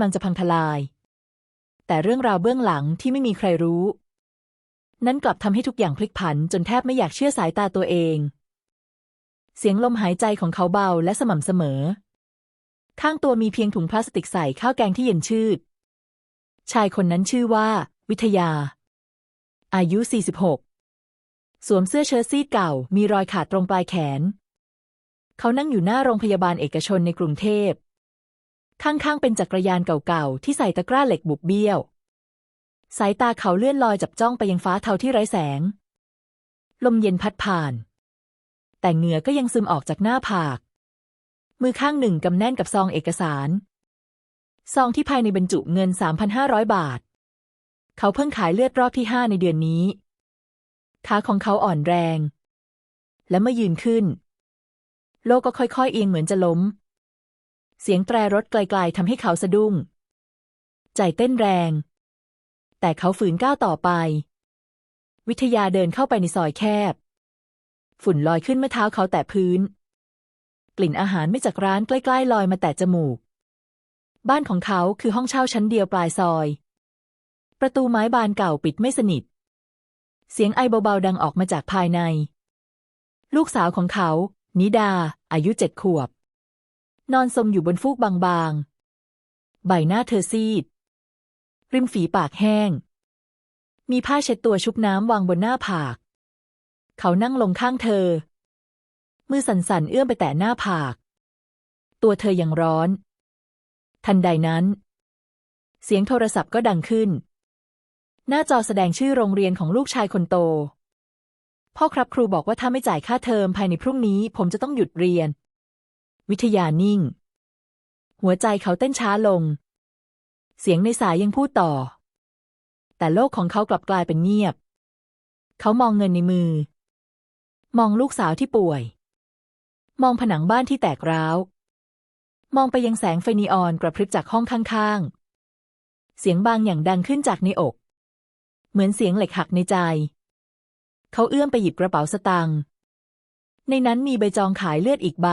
มันจะพังทลาย แต่เรื่องราวเบื้องหลังที่ไม่มีใครรู้ นั้นกลับทำให้ทุกอย่างพลิกผันจนแทบไม่อยากเชื่อสายตาตัวเอง เสียงลมหายใจของเขาเบาและสม่ำเสมอ ข้างตัวมีเพียงถุงพลาสติกใส่ข้าวแกงที่เย็นชืด ชายคนนั้นชื่อว่า วิทยา อายุ 46 สวมเสื้อเชิ้ตซีดเก่า มีรอยขาดตรงปลายแขน เขานั่งอยู่หน้าโรงพยาบาลเอกชนในกรุงเทพ ข้างๆเป็นจักรยานเก่าๆที่ใส่ตะกร้าเหล็กบุบเบี้ยว สายตาเขาเลื่อนลอยจับจ้องไปยังฟ้าเทาที่ไร้แสง ลมเย็นพัดผ่าน แต่เหงื่อก็ยังซึมออกจากหน้าผาก มือข้างหนึ่งกำแน่นกับซองเอกสาร ซองที่ภายในบรรจุเงิน 3,500 บาท เขาเพิ่งขายเลือดรอบที่ห้าในเดือนนี้ ขาของเขาอ่อนแรง และเมื่อยืนขึ้น โลกก็ค่อยๆเอียงเหมือนจะล้ม เสียงแตรรถไกลๆทำให้เขาสะดุ้ง ใจเต้นแรง แต่เขาฝืนก้าวต่อไป วิทยาเดินเข้าไปในซอยแคบ ฝุ่นลอยขึ้นเมื่อเท้าเขาแตะพื้น กลิ่นอาหารไม่จากร้านใกล้ๆลอยมาแตะจมูก บ้านของเขาคือห้องเช่าชั้นเดียวปลายซอย ประตูไม้บานเก่าปิดไม่สนิท เสียงไอเบาๆดังออกมาจากภายใน ลูกสาวของเขา นิดา อายุเจ็ดขวบ นอนสมอยู่บนฟูกบางๆ ใบหน้าเธอซีด ริมฝีปากแห้ง มีผ้าเช็ดตัวชุบน้ำวางบนหน้าผาก เขานั่งลงข้างเธอ มือสั่นๆ เอื้อมไปแตะหน้าผาก ตัวเธอยังร้อน ทันใดนั้น เสียงโทรศัพท์ก็ดังขึ้น หน้าจอแสดงชื่อโรงเรียนของลูกชายคนโตพ่อครับครูบอกว่าถ้าไม่จ่ายค่าเทอมภายในพรุ่งนี้ ผมจะต้องหยุดเรียน วิทยานิ่ง หัวใจเขาเต้นช้าลง เสียงในสายยังพูดต่อ แต่โลกของเขากลับกลายเป็นเงียบ เขามองเงินในมือ มองลูกสาวที่ป่วย มองผนังบ้านที่แตกร้าว มองไปยังแสงไฟนีออนกระพริบจากห้องข้างๆ เสียงบางอย่างดังขึ้นจากในอก เหมือนเสียงเหล็กหักในใจ เขาเอื้อมไปหยิบกระเป๋าสตางค์ในนั้นมีใบจองขายเลือดอีกใบ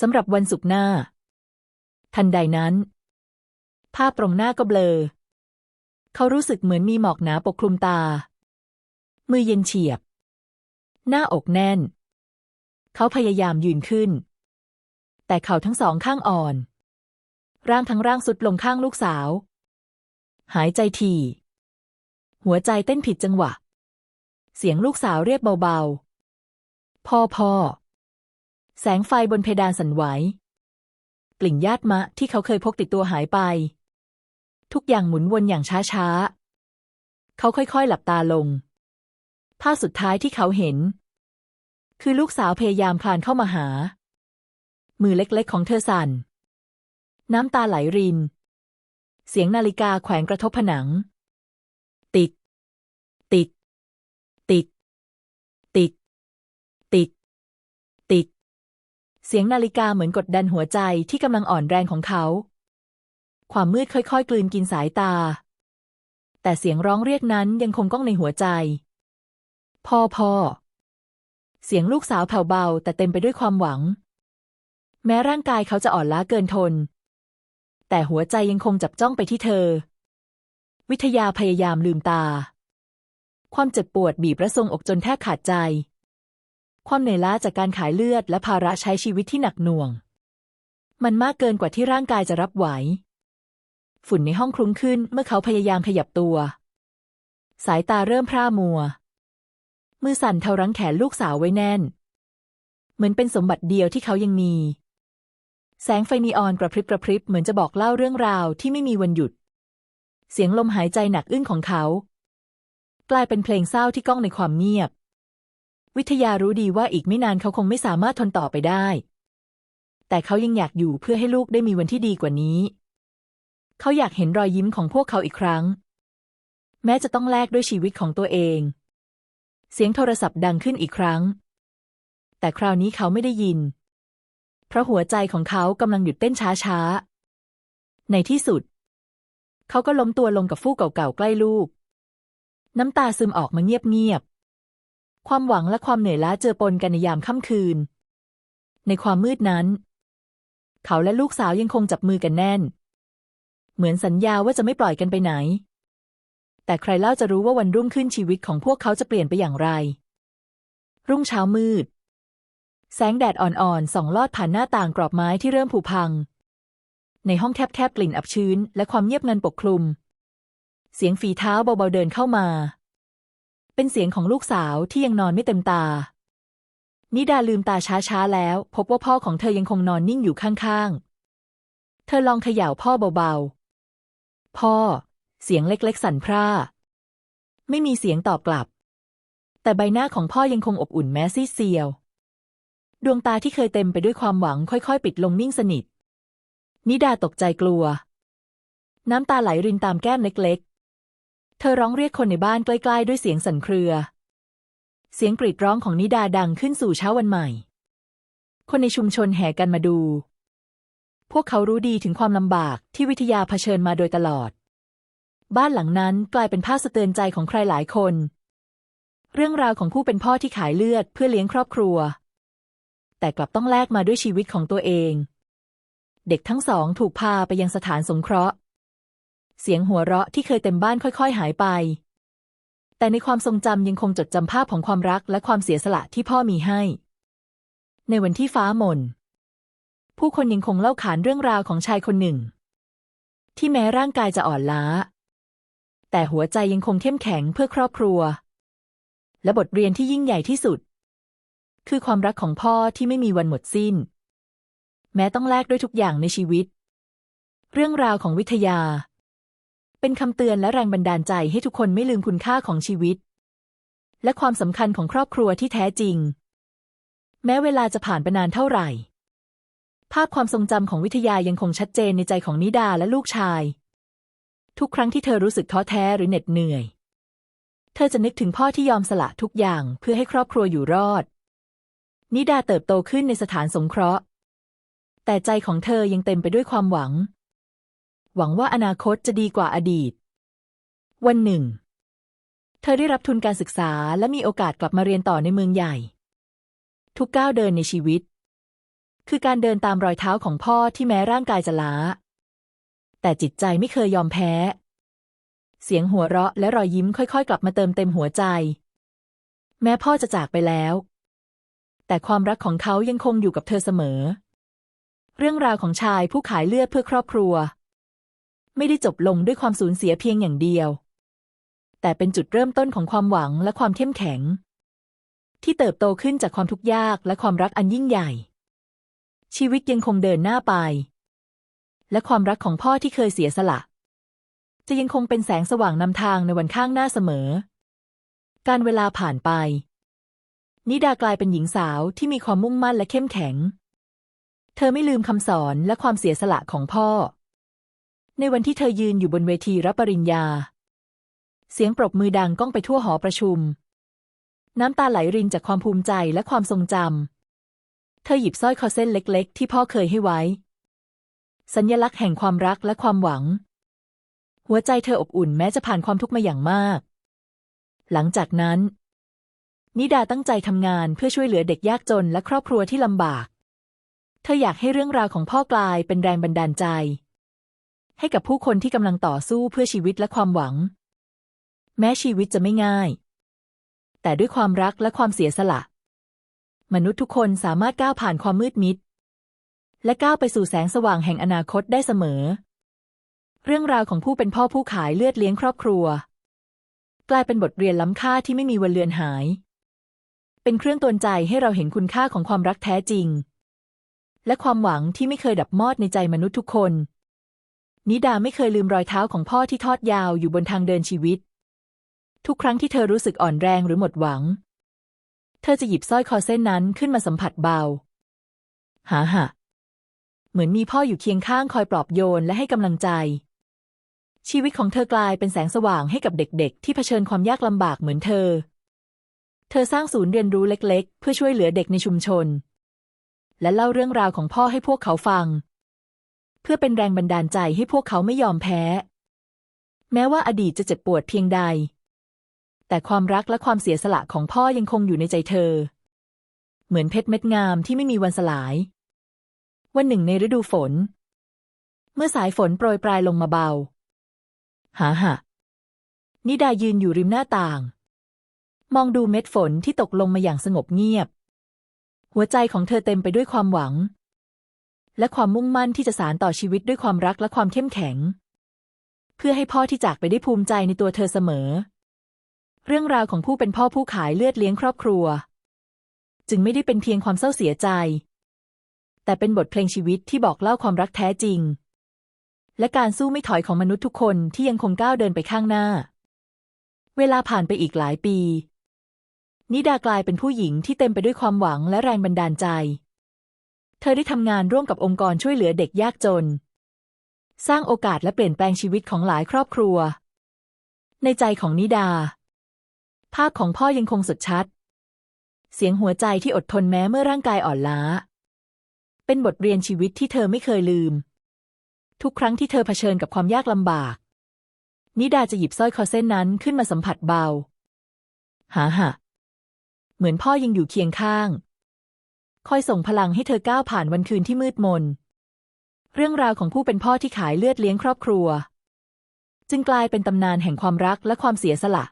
สำหรับวันศุกร์หน้า ทันใดนั้น ภาพตรงหน้าก็เบลอ เขารู้สึกเหมือนมีหมอกหนาปกคลุมตา มือเย็นเฉียบ หน้าอกแน่น เขาพยายามยืนขึ้น แต่เขาทั้งสองข้างอ่อน ร่างทั้งร่างสุดลงข้างลูกสาว หายใจถี่หัวใจเต้นผิดจังหวะ เสียงลูกสาวเรียกเบาๆ พ่อพ่อ แสงไฟบนเพดานสั่นไหว กลิ่นญาติมะที่เขาเคยพกติดตัวหายไป ทุกอย่างหมุนวนอย่างช้าๆ เขาค่อยๆ หลับตาลง ภาพสุดท้ายที่เขาเห็น คือลูกสาวพยายามคลานเข้ามาหา มือเล็กๆของเธอสั่น น้ำตาไหลริน เสียงนาฬิกาแขวนกระทบผนัง ติด ติด ติด ติด ติด ติด สียงนาฬิกาเหมือนกดดันหัวใจที่กำลังอ่อนแรงของเขา ความมืดค่อยๆ กลืนกินสายตา แต่เสียงร้องเรียกนั้นยังคงก้องในหัวใจ พ่อพ่อ เสียงลูกสาวแผ่วเบา แต่เต็มไปด้วยความหวัง แม้ร่างกายเขาจะอ่อนล้าเกินทน แต่หัวใจยังคงจับจ้องไปที่เธอ วิทยาพยายามลืมตา ความเจ็บปวดบีบระทรงอกจนแทบขาดใจ ความเหนื่อยล้าจากการขายเลือดและภาระใช้ชีวิตที่หนักหน่วง มันมากเกินกว่าที่ร่างกายจะรับไหว ฝุ่นในห้องคลุ้งขึ้นเมื่อเขาพยายามขยับตัว สายตาเริ่มพร่ามัว มือสั่นเทารั้งแขนลูกสาวไว้แน่น เหมือนเป็นสมบัติเดียวที่เขายังมี แสงไฟนีออนกระพริบกระพริบเหมือนจะบอกเล่าเรื่องราวที่ไม่มีวันหยุด เสียงลมหายใจหนักอึ้งของเขา กลายเป็นเพลงเศร้าที่ก้องในความเงียบ วิทยารู้ดีว่าอีกไม่นานเขาคงไม่สามารถทนต่อไปได้ แต่เขายังอยากอยู่เพื่อให้ลูกได้มีวันที่ดีกว่านี้ เขาอยากเห็นรอยยิ้มของพวกเขาอีกครั้ง แม้จะต้องแลกด้วยชีวิตของตัวเอง เสียงโทรศัพท์ดังขึ้นอีกครั้ง แต่คราวนี้เขาไม่ได้ยิน เพราะหัวใจของเขากำลังหยุดเต้นช้าๆ ในที่สุด เขาก็ล้มตัวลงกับฟูกเก่าๆใกล้ลูก น้ำตาซึมออกมาเงียบๆ ความหวังและความเหนื่อยล้าเจอปนกันในยามค่ำคืน ในความมืดนั้น เขาและลูกสาวยังคงจับมือกันแน่น เหมือนสัญญาว่าจะไม่ปล่อยกันไปไหน แต่ใครเล่าจะรู้ว่าวันรุ่งขึ้นชีวิตของพวกเขาจะเปลี่ยนไปอย่างไร รุ่งเช้ามืด แสงแดดอ่อนๆส่องลอดผ่านหน้าต่างกรอบไม้ที่เริ่มผุพัง ในห้องแคบๆกลิ่นอับชื้น และความเงียบงันปกคลุม เสียงฝีเท้าเบาๆเดินเข้ามา เป็นเสียงของลูกสาวที่ยังนอนไม่เต็มตา นิดาลืมตาช้าๆแล้ว พบว่าพ่อของเธอยังคงนอนนิ่งอยู่ข้างๆ เธอลองเขย่าพ่อเบาๆ พ่อ เสียงเล็กๆ สั่นพร่า ไม่มีเสียงตอบกลับ แต่ใบหน้าของพ่อยังคงอบอุ่นแม้ซีดเซียว ดวงตาที่เคยเต็มไปด้วยความหวังค่อยๆ ปิดลงนิ่งสนิท นิดาตกใจกลัว น้ำตาไหลรินตามแก้มเล็ก เธอร้องเรียกคนในบ้านใกล้ ๆ ด้วยเสียงสั่นเครือ เสียงกรีดร้องของนิดาดังขึ้นสู่เช้าวันใหม่ คนในชุมชนแห่กันมาดู พวกเขารู้ดีถึงความลำบากที่วิทยาเผชิญมาโดยตลอด บ้านหลังนั้นกลายเป็นภาพสะเตือนใจของใครหลายคน เรื่องราวของผู้เป็นพ่อที่ขายเลือดเพื่อเลี้ยงครอบครัว แต่กลับต้องแลกมาด้วยชีวิตของตัวเอง เด็กทั้งสองถูกพาไปยังสถานสงเคราะห์ เสียงหัวเราะที่เคยเต็มบ้านค่อยๆ หายไป แต่ในความทรงจำยังคงจดจำภาพของความรักและความเสียสละที่พ่อมีให้ ในวันที่ฟ้าหม่นผู้คนยังคงเล่าขานเรื่องราวของชายคนหนึ่ง ที่แม้ร่างกายจะอ่อนล้า แต่หัวใจยังคงเข้มแข็งเพื่อครอบครัว และบทเรียนที่ยิ่งใหญ่ที่สุด คือความรักของพ่อที่ไม่มีวันหมดสิ้น แม้ต้องแลกด้วยทุกอย่างในชีวิต เรื่องราวของวิทยา เป็นคำเตือนและแรงบันดาลใจให้ทุกคนไม่ลืมคุณค่าของชีวิต และความสำคัญของครอบครัวที่แท้จริง แม้เวลาจะผ่านไปนานเท่าไหร่ ภาพความทรงจำของวิทยายังคงชัดเจนในใจของนิดาและลูกชาย ทุกครั้งที่เธอรู้สึกท้อแท้หรือเหน็ดเหนื่อย เธอจะนึกถึงพ่อที่ยอมสละทุกอย่างเพื่อให้ครอบครัวอยู่รอด นิดาเติบโตขึ้นในสถานสงเคราะห์ แต่ใจของเธอยังเต็มไปด้วยความหวัง หวังว่าอนาคตจะดีกว่าอดีต วันหนึ่ง เธอได้รับทุนการศึกษาและมีโอกาสกลับมาเรียนต่อในเมืองใหญ่ ทุกก้าวเดินในชีวิต คือการเดินตามรอยเท้าของพ่อที่แม้ร่างกายจะล้า แต่จิตใจไม่เคยยอมแพ้ เสียงหัวเราะและรอยยิ้มค่อยๆ กลับมาเติมเต็มหัวใจ แม้พ่อจะจากไปแล้ว แต่ความรักของเขายังคงอยู่กับเธอเสมอ เรื่องราวของชายผู้ขายเลือดเพื่อครอบครัว ไม่ได้จบลงด้วยความสูญเสียเพียงอย่างเดียว แต่เป็นจุดเริ่มต้นของความหวังและความเข้มแข็ง ที่เติบโตขึ้นจากความทุกข์ยากและความรักอันยิ่งใหญ่ ชีวิตยังคงเดินหน้าไป และความรักของพ่อที่เคยเสียสละ จะยังคงเป็นแสงสว่างนำทางในวันข้างหน้าเสมอ การเวลาผ่านไป นิดากลายเป็นหญิงสาวที่มีความมุ่งมั่นและเข้มแข็ง เธอไม่ลืมคำสอนและความเสียสละของพ่อ ในวันที่เธอยืนอยู่บนเวทีรับปริญญา เสียงปรบมือดังก้องไปทั่วหอประชุม น้ำตาไหลรินจากความภูมิใจและความทรงจำ เธอหยิบสร้อยคอเส้นเล็ก ๆ ที่พ่อเคยให้ไว้ สัญลักษณ์แห่งความรักและความหวัง หัวใจเธออบอุ่นแม้จะผ่านความทุกข์มาอย่างมาก หลังจากนั้น นิดาตั้งใจทำงานเพื่อช่วยเหลือเด็กยากจนและครอบครัวที่ลำบาก เธออยากให้เรื่องราวของพ่อกลายเป็นแรงบันดาลใจ ให้กับผู้คนที่กำลังต่อสู้เพื่อชีวิตและความหวัง แม้ชีวิตจะไม่ง่าย แต่ด้วยความรักและความเสียสละ มนุษย์ทุกคนสามารถก้าวผ่านความมืดมิด และก้าวไปสู่แสงสว่างแห่งอนาคตได้เสมอ เรื่องราวของผู้เป็นพ่อผู้ขายเลือดเลี้ยงครอบครัว กลายเป็นบทเรียนล้ำค่าที่ไม่มีวันเลือนหาย เป็นเครื่องตือนใจให้เราเห็นคุณค่าของความรักแท้จริง และความหวังที่ไม่เคยดับมอดในใจมนุษย์ทุกคน นิดาไม่เคยลืมรอยเท้าของพ่อที่ทอดยาวอยู่บนทางเดินชีวิต ทุกครั้งที่เธอรู้สึกอ่อนแรงหรือหมดหวัง เธอจะหยิบสร้อยคอเส้นนั้นขึ้นมาสัมผัสเบา หาหะเหมือนมีพ่ออยู่เคียงข้างคอยปลอบโยนและให้กำลังใจ ชีวิตของเธอกลายเป็นแสงสว่างให้กับเด็กๆ ที่เผชิญความยากลำบากเหมือนเธอ เธอสร้างศูนย์เรียนรู้เล็ก ๆ เพื่อช่วยเหลือเด็กในชุมชน และเล่าเรื่องราวของพ่อให้พวกเขาฟัง เพื่อเป็นแรงบันดาลใจให้พวกเขาไม่ยอมแพ้ แม้ว่าอดีตจะเจ็บปวดเพียงใด แต่ความรักและความเสียสละของพ่อยังคงอยู่ในใจเธอ เหมือนเพชรเม็ดงามที่ไม่มีวันสลาย วันหนึ่งในฤดูฝน เมื่อสายฝนโปรยปลายลงมาเบา หาหะนิดายืนอยู่ริมหน้าต่าง มองดูเม็ดฝนที่ตกลงมาอย่างสงบเงียบ หัวใจของเธอเต็มไปด้วยความหวัง และความมุ่งมั่นที่จะสานต่อชีวิตด้วยความรักและความเข้มแข็ง เพื่อให้พ่อที่จากไปได้ภูมิใจในตัวเธอเสมอ เรื่องราวของผู้เป็นพ่อผู้ขายเลือดเลี้ยงครอบครัว จึงไม่ได้เป็นเพียงความเศร้าเสียใจ แต่เป็นบทเพลงชีวิตที่บอกเล่าความรักแท้จริง และการสู้ไม่ถอยของมนุษย์ทุกคนที่ยังคงก้าวเดินไปข้างหน้า เวลาผ่านไปอีกหลายปีนิดากลายเป็นผู้หญิงที่เต็มไปด้วยความหวังและแรงบันดาลใจ เธอได้ทำงานร่วมกับองค์กรช่วยเหลือเด็กยากจน สร้างโอกาสและเปลี่ยนแปลงชีวิตของหลายครอบครัว ในใจของนิดา ภาพของพ่อยังคงสดชัด เสียงหัวใจที่อดทนแม้เมื่อร่างกายอ่อนล้า เป็นบทเรียนชีวิตที่เธอไม่เคยลืม ทุกครั้งที่เธอเผชิญกับความยากลำบาก นิดาจะหยิบสร้อยคอเส้นนั้นขึ้นมาสัมผัสเบา หาหะเหมือนพ่อยังอยู่เคียงข้าง คอยส่งพลังให้เธอก้าวผ่านวันคืนที่มืดมน เรื่องราวของผู้เป็นพ่อที่ขายเลือดเลี้ยงครอบครัว จึงกลายเป็นตำนานแห่งความรักและความเสียสละ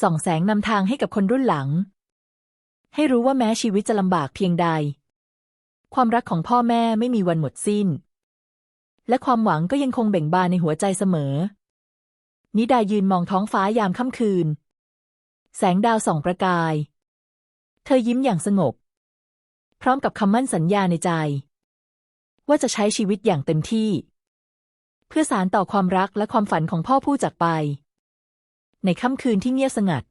ส่องแสงนำทางให้กับคนรุ่นหลัง ให้รู้ว่าแม้ชีวิตจะลำบากเพียงใด ความรักของพ่อแม่ไม่มีวันหมดสิ้น และความหวังก็ยังคงเบ่งบานในหัวใจเสมอ นิดายืนมองท้องฟ้ายามค่ำคืน แสงดาวส่องประกาย เธอยิ้มอย่างสงบ พร้อมกับคำมั่นสัญญาในใจ ว่าจะใช้ชีวิตอย่างเต็มที่ เพื่อสารต่อความรักและความฝันของพ่อผู้จากไป ในค่ำคืนที่เงียบสงัด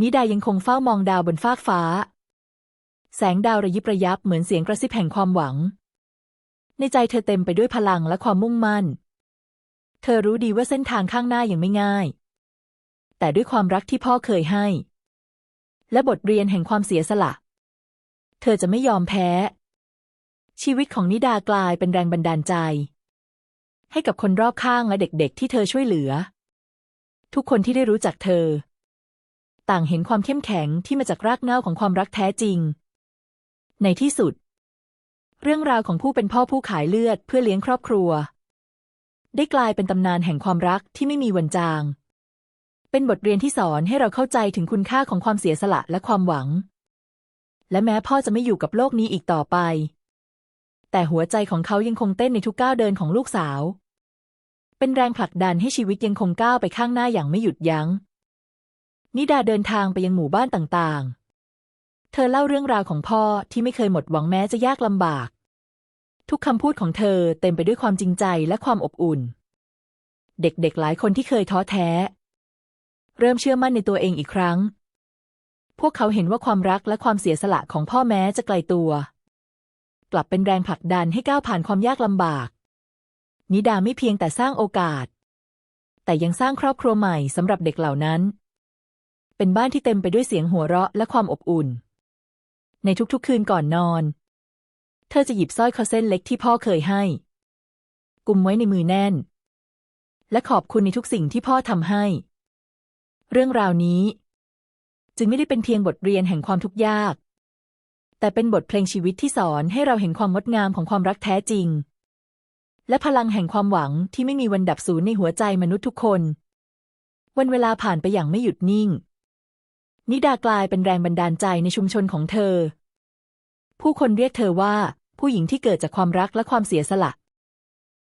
นิดายังคงเฝ้ามองดาวบนฟากฟ้า แสงดาวระยิบระยับเหมือนเสียงกระซิบแห่งความหวัง ในใจเธอเต็มไปด้วยพลังและความมุ่งมั่น เธอรู้ดีว่าเส้นทางข้างหน้ายังไม่ง่าย แต่ด้วยความรักที่พ่อเคยให้ และบทเรียนแห่งความเสียสละ เธอจะไม่ยอมแพ้ ชีวิตของนิดากลายเป็นแรงบันดาลใจ ให้กับคนรอบข้างและเด็กๆ ที่เธอช่วยเหลือ ทุกคนที่ได้รู้จักเธอ ต่างเห็นความเข้มแข็งที่มาจากรากเหง้าของความรักแท้จริง ในที่สุด เรื่องราวของผู้เป็นพ่อผู้ขายเลือดเพื่อเลี้ยงครอบครัว ได้กลายเป็นตำนานแห่งความรักที่ไม่มีวันจางเป็นบทเรียนที่สอนให้เราเข้าใจถึงคุณค่าของความเสียสละและความหวัง และแม้พ่อจะไม่อยู่กับโลกนี้อีกต่อไป แต่หัวใจของเขายังคงเต้นในทุกก้าวเดินของลูกสาว เป็นแรงผลักดันให้ชีวิตยังคงก้าวไปข้างหน้าอย่างไม่หยุดยัง้ง นิดาเดินทางไปยังหมู่บ้านต่างๆ เธอเล่าเรื่องราวของพ่อที่ไม่เคยหมดหวังแม้จะยากลำบาก ทุกคำพูดของเธอเต็มไปด้วยความจริงใจและความอบอุ่น เด็กๆหลายคนที่เคยท้อแท้ เริ่มเชื่อมั่นในตัวเองอีกครั้ง พวกเขาเห็นว่าความรักและความเสียสละของพ่อแม้จะไกลตัว กลับเป็นแรงผลักดันให้ก้าวผ่านความยากลำบาก นิดาไม่เพียงแต่สร้างโอกาส แต่ยังสร้างครอบครัวใหม่สำหรับเด็กเหล่านั้น เป็นบ้านที่เต็มไปด้วยเสียงหัวเราะและความอบอุ่น ในทุกๆคืนก่อนนอน เธอจะหยิบสร้อยคอเส้นเล็กที่พ่อเคยให้ กุมไว้ในมือแน่น และขอบคุณในทุกสิ่งที่พ่อทำให้ เรื่องราวนี้ จึงไม่ได้เป็นเพียงบทเรียนแห่งความทุกข์ยาก แต่เป็นบทเพลงชีวิตที่สอนให้เราเห็นความงดงามของความรักแท้จริง และพลังแห่งความหวังที่ไม่มีวันดับสูญในหัวใจมนุษย์ทุกคน วันเวลาผ่านไปอย่างไม่หยุดนิ่ง นิดากลายเป็นแรงบันดาลใจในชุมชนของเธอ ผู้คนเรียกเธอว่า ผู้หญิงที่เกิดจากความรักและความเสียสละ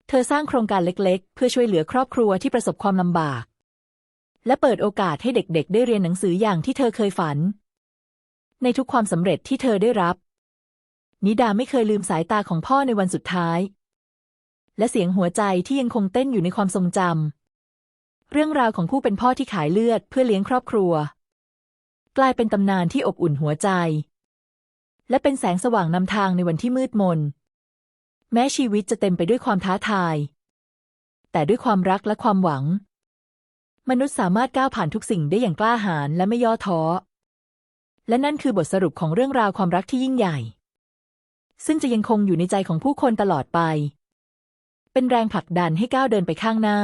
เธอสร้างโครงการเล็ก ๆ เพื่อช่วยเหลือครอบครัวที่ประสบความลำบาก และเปิดโอกาสให้เด็กๆ ได้เรียนหนังสืออย่างที่เธอเคยฝัน ในทุกความสำเร็จที่เธอได้รับ นิดาไม่เคยลืมสายตาของพ่อในวันสุดท้าย และเสียงหัวใจที่ยังคงเต้นอยู่ในความทรงจำเรื่องราวของผู้เป็นพ่อที่ขายเลือดเพื่อเลี้ยงครอบครัว กลายเป็นตำนานที่อบอุ่นหัวใจ และเป็นแสงสว่างนำทางในวันที่มืดมน แม้ชีวิตจะเต็มไปด้วยความท้าทาย แต่ด้วยความรักและความหวัง มนุษย์สามารถก้าวผ่านทุกสิ่งได้อย่างกล้าหาญและไม่ย่อท้อ และนั่นคือบทสรุปของเรื่องราวความรักที่ยิ่งใหญ่ ซึ่งจะยังคงอยู่ในใจของผู้คนตลอดไป เป็นแรงผลักดันให้ก้าวเดินไปข้างหน้า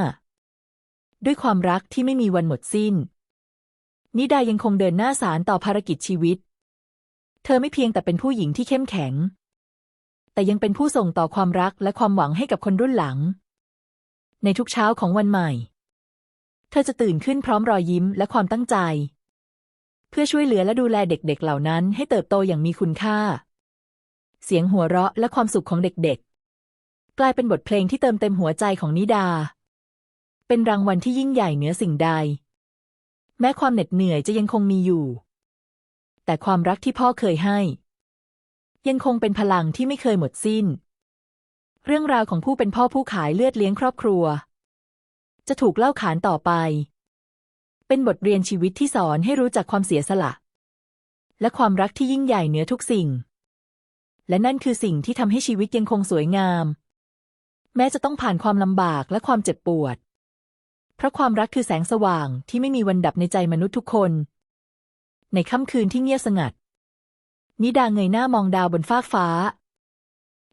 ด้วยความรักที่ไม่มีวันหมดสิ้น นิดายังคงเดินหน้าสารต่อภารกิจชีวิต เธอไม่เพียงแต่เป็นผู้หญิงที่เข้มแข็ง แต่ยังเป็นผู้ส่งต่อความรักและความหวังให้กับคนรุ่นหลัง ในทุกเช้าของวันใหม่ ธอจะตื่นขึ้นพร้อมรอยยิ้มและความตั้งใจ เพื่อช่วยเหลือและดูแลเด็กๆ เหล่านั้นให้เติบโตอย่างมีคุณค่า เสียงหัวเราะและความสุขของเด็กๆ กลายเป็นบทเพลงที่เติมเต็มหัวใจของนิดา เป็นรางวัลที่ยิ่งใหญ่เหนือสิ่งใด แม้ความเหน็ดเหนื่อยจะยังคงมีอยู่ แต่ความรักที่พ่อเคยให้ ยังคงเป็นพลังที่ไม่เคยหมดสิ้น เรื่องราวของผู้เป็นพ่อผู้ขายเลือดเลี้ยงครอบครัว จะถูกเล่าขานต่อไป เป็นบทเรียนชีวิตที่สอนให้รู้จักความเสียสละ และความรักที่ยิ่งใหญ่เหนือทุกสิ่ง และนั่นคือสิ่งที่ทำให้ชีวิตยังคงสวยงาม แม้จะต้องผ่านความลำบากและความเจ็บปวด เพราะความรักคือแสงสว่างที่ไม่มีวันดับในใจมนุษย์ทุกคน ในค่ำคืนที่เงียบสงัด นิดาเงยหน้ามองดาวบนฟากฟ้า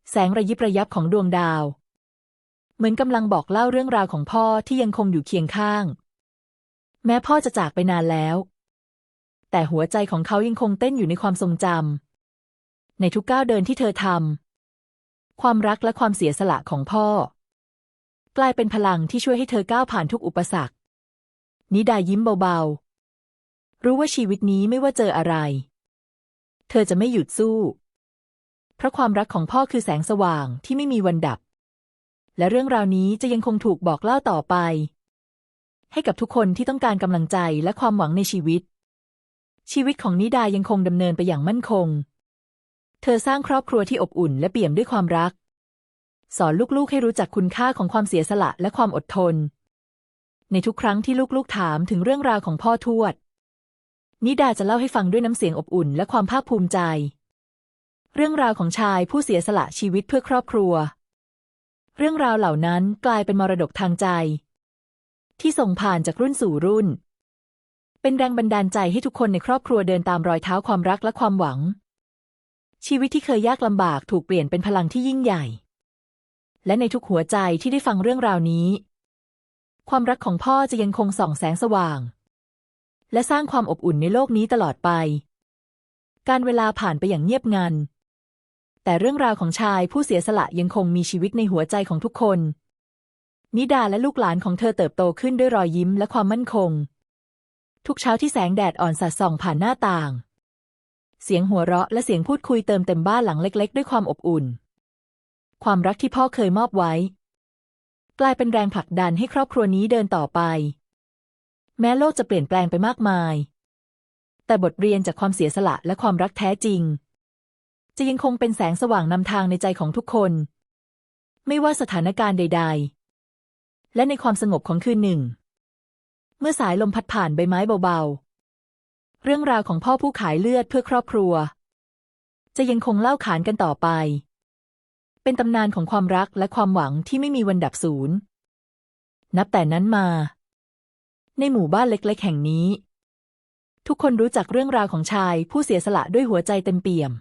แสงระยิบระยับของดวงดาว เหมือนกำลังบอกเล่าเรื่องราวของพ่อที่ยังคงอยู่เคียงข้าง แม้พ่อจะจากไปนานแล้ว แต่หัวใจของเขายังคงเต้นอยู่ในความทรงจำในทุกก้าวเดินที่เธอทำความรักและความเสียสละของพ่อ กลายเป็นพลังที่ช่วยให้เธอก้าวผ่านทุกอุปสรรค นิดายิ้มเบาๆ รู้ว่าชีวิตนี้ไม่ว่าเจออะไร เธอจะไม่หยุดสู้ เพราะความรักของพ่อคือแสงสว่างที่ไม่มีวันดับ และเรื่องราวนี้จะยังคงถูกบอกเล่าต่อไป ให้กับทุกคนที่ต้องการกำลังใจและความหวังในชีวิต ชีวิตของนิดายังคงดำเนินไปอย่างมั่นคง เธอสร้างครอบครัวที่อบอุ่นและเปี่ยมด้วยความรัก สอนลูกๆให้รู้จักคุณค่าของความเสียสละและความอดทน ในทุกครั้งที่ลูกๆถามถึงเรื่องราวของพ่อทวด นิดาจะเล่าให้ฟังด้วยน้ำเสียงอบอุ่นและความภาคภูมิใจ เรื่องราวของชายผู้เสียสละชีวิตเพื่อครอบครัว เรื่องราวเหล่านั้นกลายเป็นมรดกทางใจ ที่ส่งผ่านจากรุ่นสู่รุ่น เป็นแรงบันดาลใจให้ทุกคนในครอบครัวเดินตามรอยเท้าความรักและความหวัง ชีวิตที่เคยยากลำบากถูกเปลี่ยนเป็นพลังที่ยิ่งใหญ่ และในทุกหัวใจที่ได้ฟังเรื่องราวนี้ ความรักของพ่อจะยังคงส่องแสงสว่าง และสร้างความอบอุ่นในโลกนี้ตลอดไป การเวลาผ่านไปอย่างเงียบงัน แต่เรื่องราวของชายผู้เสียสละยังคงมีชีวิตในหัวใจของทุกคน นิดาและลูกหลานของเธอเติบโตขึ้นด้วยรอยยิ้มและความมั่นคง ทุกเช้าที่แสงแดดอ่อนสาดส่องผ่านหน้าต่าง เสียงหัวเราะและเสียงพูดคุยเติมเต็มบ้านหลังเล็ก ๆ ด้วยความอบอุ่น ความรักที่พ่อเคยมอบไว้ กลายเป็นแรงผลักดันให้ครอบครัวนี้เดินต่อไป แม้โลกจะเปลี่ยนแปลงไปมากมาย แต่บทเรียนจากความเสียสละและความรักแท้จริง จะยังคงเป็นแสงสว่างนำทางในใจของทุกคน ไม่ว่าสถานการณ์ใด ๆ และในความสงบของคืนหนึ่ง เมื่อสายลมพัดผ่านใบไม้เบาๆ เรื่องราวของพ่อผู้ขายเลือดเพื่อครอบครัว จะยังคงเล่าขานกันต่อไป เป็นตำนานของความรักและความหวังที่ไม่มีวันดับสูญนับแต่นั้นมา ในหมู่บ้านเล็ก ๆ แห่งนี้ ทุกคนรู้จักเรื่องราวของชายผู้เสียสละด้วยหัวใจเต็มเปี่ยม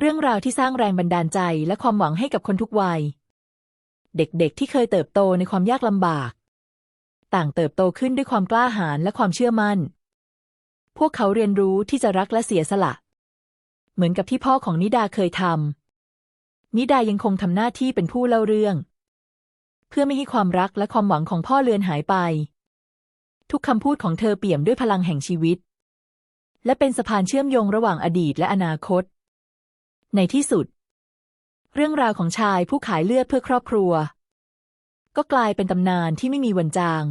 เรื่องราวที่สร้างแรงบันดาลใจและความหวังให้กับคนทุกวัย เด็กๆ ที่เคยเติบโตในความยากลำบาก ต่างเติบโตขึ้นด้วยความกล้าหาญและความเชื่อมั่น พวกเขาเรียนรู้ที่จะรักและเสียสละ เหมือนกับที่พ่อของนิดาเคยทำนิดายังคงทำหน้าที่เป็นผู้เล่าเรื่อง เพื่อไม่ให้ความรักและความหวังของพ่อเลือนหายไป ทุกคำพูดของเธอเปี่ยมด้วยพลังแห่งชีวิต และเป็นสะพานเชื่อมโยงระหว่างอดีตและอนาคต ในที่สุด เรื่องราวของชายผู้ขายเลือดเพื่อครอบครัว ก็กลายเป็นตำนานที่ไม่มีวันจาง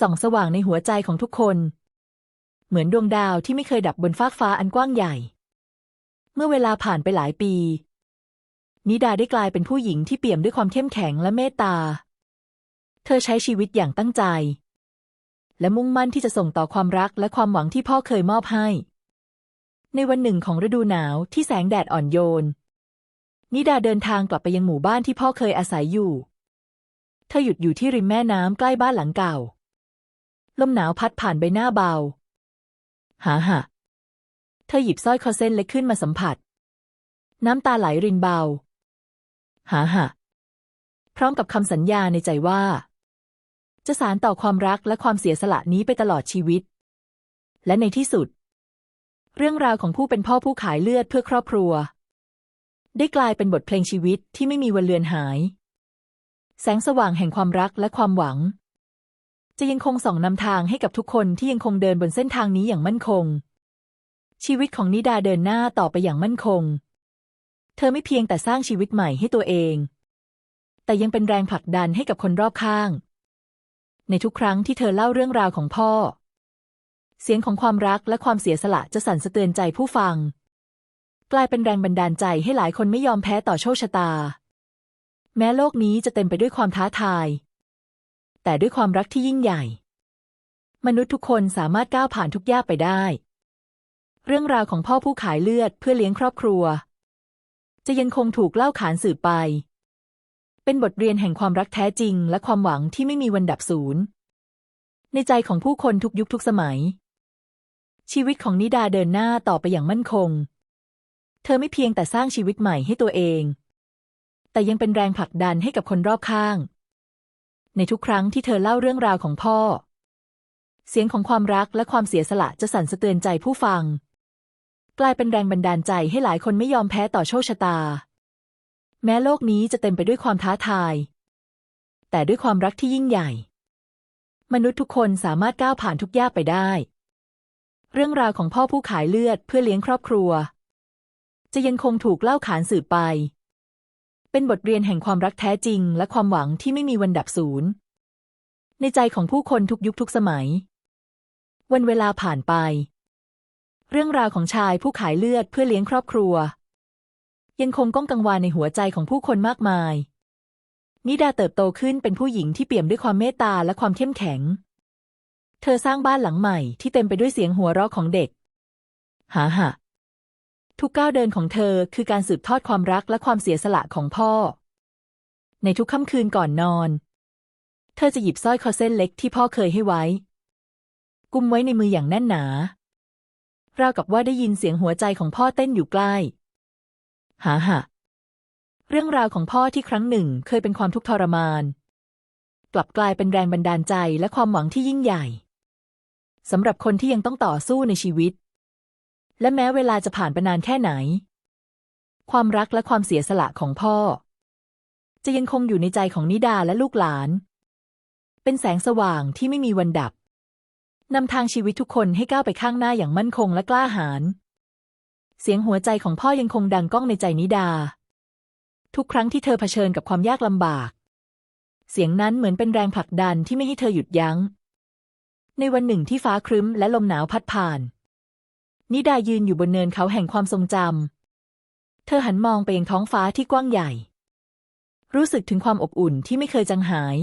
ส่องสว่างในหัวใจของทุกคน เหมือนดวงดาวที่ไม่เคยดับบนฟากฟ้าอันกว้างใหญ่ เมื่อเวลาผ่านไปหลายปี นิดาได้กลายเป็นผู้หญิงที่เปี่ยมด้วยความเข้มแข็งและเมตตา เธอใช้ชีวิตอย่างตั้งใจและมุ่งมั่นที่จะส่งต่อความรักและความหวังที่พ่อเคยมอบให้ ในวันหนึ่งของฤดูหนาวที่แสงแดดอ่อนโยน นิดาเดินทางกลับไปยังหมู่บ้านที่พ่อเคยอาศัยอยู่ เธอหยุดอยู่ที่ริมแม่น้ำใกล้บ้านหลังเก่า ลมหนาวพัดผ่านใบหน้าเบา หาหะเธอหยิบสร้อยคอเส้นเล็กขึ้นมาสัมผัส น้ำตาไหลรินเบา หาหะพร้อมกับคำสัญญาในใจว่า จะสานต่อความรักและความเสียสละนี้ไปตลอดชีวิต และในที่สุด เรื่องราวของผู้เป็นพ่อผู้ขายเลือดเพื่อครอบครัว ได้กลายเป็นบทเพลงชีวิตที่ไม่มีวันเลือนหาย แสงสว่างแห่งความรักและความหวัง จะยังคงส่องนำทางให้กับทุกคนที่ยังคงเดินบนเส้นทางนี้อย่างมั่นคง ชีวิตของนิดาเดินหน้าต่อไปอย่างมั่นคง เธอไม่เพียงแต่สร้างชีวิตใหม่ให้ตัวเอง แต่ยังเป็นแรงผลักดันให้กับคนรอบข้าง ในทุกครั้งที่เธอเล่าเรื่องราวของพ่อ เสียงของความรักและความเสียสละจะสั่นสะเตือนใจผู้ฟัง กลายเป็นแรงบันดาลใจให้หลายคนไม่ยอมแพ้ต่อโชคชะตา แม้โลกนี้จะเต็มไปด้วยความท้าทาย แต่ด้วยความรักที่ยิ่งใหญ่ มนุษย์ทุกคนสามารถก้าวผ่านทุกยากไปได้ เรื่องราวของพ่อผู้ขายเลือดเพื่อเลี้ยงครอบครัว จะยังคงถูกเล่าขานสืบไป เป็นบทเรียนแห่งความรักแท้จริง และความหวังที่ไม่มีวันดับสูญในใจของผู้คนทุกยุคทุกสมัย ชีวิตของนิดาเดินหน้าต่อไปอย่างมั่นคง เธอไม่เพียงแต่สร้างชีวิตใหม่ให้ตัวเอง แต่ยังเป็นแรงผลักดันให้กับคนรอบข้าง ในทุกครั้งที่เธอเล่าเรื่องราวของพ่อ เสียงของความรักและความเสียสละจะสั่นสะเตือนใจผู้ฟัง กลายเป็นแรงบันดาลใจให้หลายคนไม่ยอมแพ้ต่อโชคชะตา แม้โลกนี้จะเต็มไปด้วยความท้าทาย แต่ด้วยความรักที่ยิ่งใหญ่ มนุษย์ทุกคนสามารถก้าวผ่านทุกยากไปได้ เรื่องราวของพ่อผู้ขายเลือดเพื่อเลี้ยงครอบครัว จะยังคงถูกเล่าขานสืบไป เป็นบทเรียนแห่งความรักแท้จริง และความหวังที่ไม่มีวันดับสูญในใจของผู้คนทุกยุคทุกสมัย วันเวลาผ่านไป เรื่องราวของชายผู้ขายเลือดเพื่อเลี้ยงครอบครัว ยังคงก้องกังวานในหัวใจของผู้คนมากมายนิดาเติบโตขึ้นเป็นผู้หญิงที่เปี่ยมด้วยความเมตตาและความเข้มแข็ง เธอสร้างบ้านหลังใหม่ที่เต็มไปด้วยเสียงหัวเราะของเด็กหาหะทุกก้าวเดินของเธอคือการสืบทอดความรักและความเสียสละของพ่อ ในทุกค่ำคืนก่อนนอน เธอจะหยิบสร้อยคอเส้นเล็กที่พ่อเคยให้ไว้ กุมไว้ในมืออย่างแน่นหนาราวกับว่าได้ยินเสียงหัวใจของพ่อเต้นอยู่ใกล้ หาหะเรื่องราวของพ่อที่ครั้งหนึ่งเคยเป็นความทุกข์ทรมาน กลับกลายเป็นแรงบันดาลใจและความหวังที่ยิ่งใหญ่ สำหรับคนที่ยังต้องต่อสู้ในชีวิต และแม้เวลาจะผ่านไปนานแค่ไหน ความรักและความเสียสละของพ่อ จะยังคงอยู่ในใจของนิดาและลูกหลาน เป็นแสงสว่างที่ไม่มีวันดับนำทางชีวิตทุกคนให้ก้าวไปข้างหน้าอย่างมั่นคงและกล้าหาญเสียงหัวใจของพ่อยังคงดังก้องในใจนิดา ทุกครั้งที่เธอเผชิญกับความยากลำบาก เสียงนั้นเหมือนเป็นแรงผลักดันที่ไม่ให้เธอหยุดยัง้ง ในวันหนึ่งที่ฟ้าครึ้มและลมหนาวพัดผ่าน นิดายืนอยู่บนเนินเขาแห่งความทรงจำ เธอหันมองไปยังท้องฟ้าที่กว้างใหญ่ รู้สึกถึงความอบอุ่นที่ไม่เคยจางหาย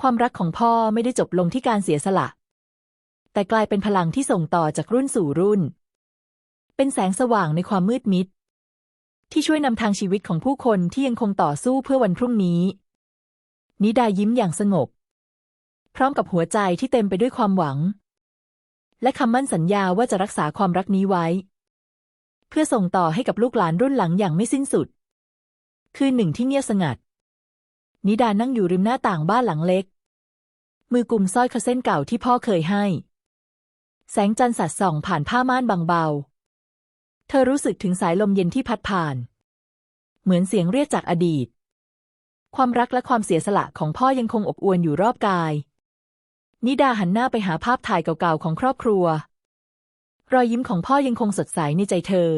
ความรักของพ่อไม่ได้จบลงที่การเสียสละ แต่กลายเป็นพลังที่ส่งต่อจากรุ่นสู่รุ่น เป็นแสงสว่างในความมืดมิด ที่ช่วยนำทางชีวิตของผู้คนที่ยังคงต่อสู้เพื่อวันพรุ่งนี้ นิดายิ้มอย่างสงบ พร้อมกับหัวใจที่เต็มไปด้วยความหวัง และคำมั่นสัญญาว่าจะรักษาความรักนี้ไว้ เพื่อส่งต่อให้กับลูกหลานรุ่นหลังอย่างไม่สิ้นสุด คืนหนึ่งที่เงียบสงัด นิดานั่งอยู่ริมหน้าต่างบ้านหลังเล็ก มือกุมสร้อยคอเส้นเก่าที่พ่อเคยให้ แสงจันทร์สัดส่องผ่านผ้าม่านบางเบา เธอรู้สึกถึงสายลมเย็นที่พัดผ่าน เหมือนเสียงเรียกจากอดีตความรักและความเสียสละของพ่อยังคงอบอวลอยู่รอบกาย นิดาหันหน้าไปหาภาพถ่ายเก่าๆของครอบครัว รอยยิ้มของพ่อยังคงสดใสในใจเธอ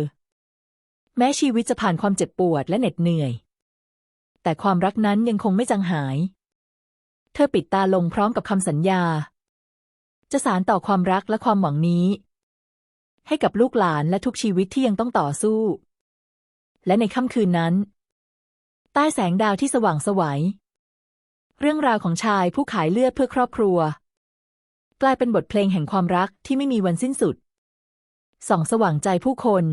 แม้ชีวิตจะผ่านความเจ็บปวดและเหน็ดเหนื่อย แต่ความรักนั้นยังคงไม่จางหาย เธอปิดตาลงพร้อมกับคำสัญญา จะสานต่อความรักและความหวังนี้ ให้กับลูกหลานและทุกชีวิตที่ยังต้องต่อสู้ และในค่ำคืนนั้น ใต้แสงดาวที่สว่างสวัยเรื่องราวของชายผู้ขายเลือดเพื่อครอบครัว กลายเป็นบทเพลงแห่งความรักที่ไม่มีวันสิ้นสุด ส่องสว่างใจผู้คน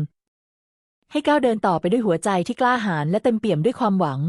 ให้ก้าวเดินต่อไปด้วยหัวใจที่กล้าหาญและเต็มเปี่ยมด้วยความหวัง